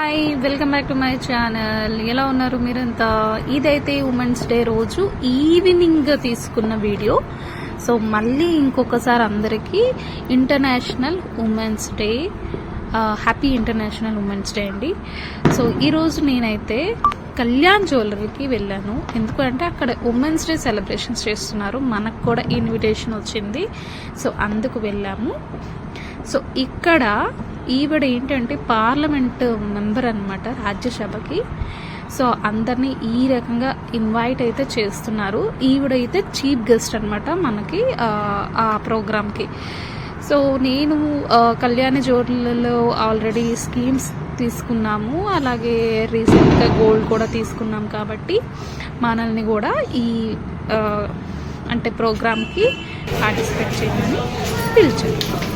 Hi welcome back to my channel ఎలా ఉన్నారు మీరంతా? ఇదైతే ఉమెన్స్ డే రోజు ఈవినింగ్ తీసుకున్న వీడియో సో మళ్ళీ ఇంకొకసారి అందరికీ international women's day happy international women's day అండి. సో ఈరోజు నేనైతే కళ్యాణ్ జ్యువెలరీకి వెళ్ళాను. ఎందుకంటే అక్కడ ఉమెన్స్ డే సెలబ్రేషన్స్ చేస్తున్నారు. మనకు కూడా ఇన్విటేషన్ వచ్చింది. సో అందుకు వెళ్ళాము. సో ఇక్కడ ఈవిడ ఏంటంటే పార్లమెంట్ మెంబర్ అనమాట రాజ్యసభకి. సో అందరినీ ఈ రకంగా ఇన్వైట్ అయితే చేస్తున్నారు. ఈవిడైతే చీఫ్ గెస్ట్ అనమాట మనకి ఆ, ప్రోగ్రామ్కి. సో నేను కళ్యాణ జోర్లలో ఆల్రెడీ స్కీమ్స్ తీసుకున్నాము. అలాగే రీసెంట్గా గోల్డ్ కూడా తీసుకున్నాం కాబట్టి మనల్ని కూడా ఈ అంటే ప్రోగ్రామ్కి పార్టిసిపేట్ చేయమని పిలిచారు.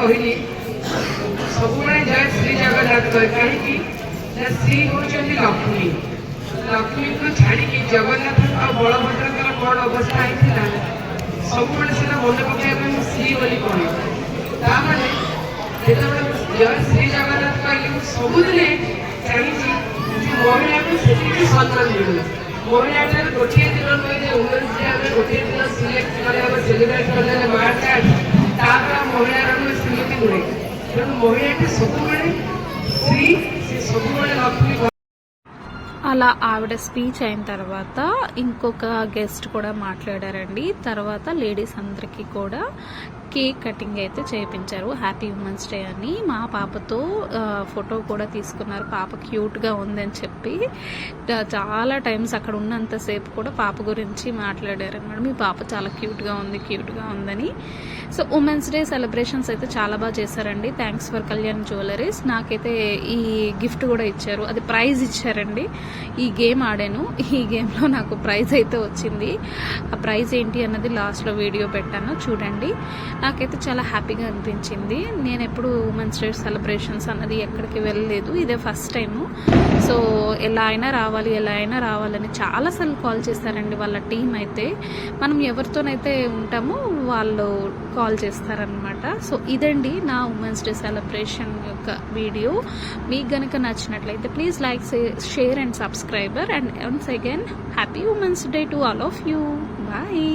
କହିଲି ସବୁବେଳେ ଜୟ ଶ୍ରୀ ଜଗନ୍ନାଥ କହେ କାହିଁକି ନା ଶ୍ରୀ ହେଉଛନ୍ତି ଲକ୍ଷ୍ମୀ ଲକ୍ଷ୍ମୀଙ୍କୁ ଛାଡ଼ିକି ଜଗନ୍ନାଥ ଆଉ ବଳଭଦ୍ରଙ୍କର କ'ଣ ଅବସ୍ଥା ହେଇଥିଲା ସବୁବେଳେ ସେଟା ମନେ ପକାଇବା ପାଇଁ ମୁଁ ଶ୍ରୀ ବୋଲି କହେ ତାମାନେ ଯେତେବେଳେ ମୁଁ ଜୟ ଶ୍ରୀ ଜଗନ୍ନାଥ କହିଲି ମୁଁ ସବୁଦିନେ ଚାହିଁଛି ଯେ ମହିଳାକୁ ସେତିକି ସମ୍ମାନ ମିଳୁ ମହିଳାଟାର ଗୋଟିଏ ଦିନ ନୁହେଁ ଯେ ଉମେନ୍ସ ଡେ ଆମେ ଗୋଟିଏ ଦିନ ସିଲେକ୍ଟ କଲେ ଆମେ ସେଲିବ୍ରେଟ୍ କରିଦେଲେ ନୁହେଁ ସେମିତି ନୁହେଁ ତେଣୁ ମହିଳାଟି ସବୁବେଳେ ସ୍ତ୍ରୀ ସେ ସବୁବେଳେ ଲକ୍ଷ୍ମୀ అలా ఆవిడ స్పీచ్ అయిన తర్వాత ఇంకొక గెస్ట్ కూడా మాట్లాడారండి తర్వాత లేడీస్ అందరికీ కూడా కేక్ కటింగ్ అయితే చేయించారు హ్యాపీ ఉమెన్స్ డే అని. మా పాపతో ఫోటో కూడా తీసుకున్నారు. పాప క్యూట్గా ఉందని చెప్పి. చాలా టైమ్స్ అక్కడ ఉన్నంతసేపు కూడా పాప గురించి మాట్లాడారు. అనమాట మీ పాప చాలా క్యూట్గా ఉంది క్యూట్గా ఉందని. సో ఉమెన్స్ డే సెలబ్రేషన్స్ అయితే చాలా బాగా చేశారండి. థ్యాంక్స్ ఫర్ కళ్యాణ్ జ్యువెలరీస్ నాకైతే ఈ గిఫ్ట్ కూడా ఇచ్చారు. అది ప్రైజ్ ఇచ్చారండి. ఈ గేమ్ ఆడాను. ఈ గేమ్లో నాకు ప్రైజ్ అయితే వచ్చింది. ఆ ప్రైజ్ ఏంటి అన్నది లాస్ట్లో వీడియో పెట్టాను. చూడండి. నాకైతే చాలా హ్యాపీగా అనిపించింది. నేను ఎప్పుడు ఉమెన్స్ డే సెలబ్రేషన్స్ అన్నది ఎక్కడికి వెళ్ళలేదు. ఇదే ఫస్ట్ టైము సో ఎలా అయినా రావాలి ఎలా అయినా రావాలని చాలాసార్లు కాల్ చేస్తారండి వాళ్ళ టీం అయితే. మనం ఎవరితోనైతే ఉంటామో వాళ్ళు కాల్ చేస్తారనమాట సో ఇదండి నా ఉమెన్స్ డే సెలబ్రేషన్ యొక్క వీడియో మీకు గనక నచ్చినట్లయితే please like share and subscriber and once again happy women's day to all of you bye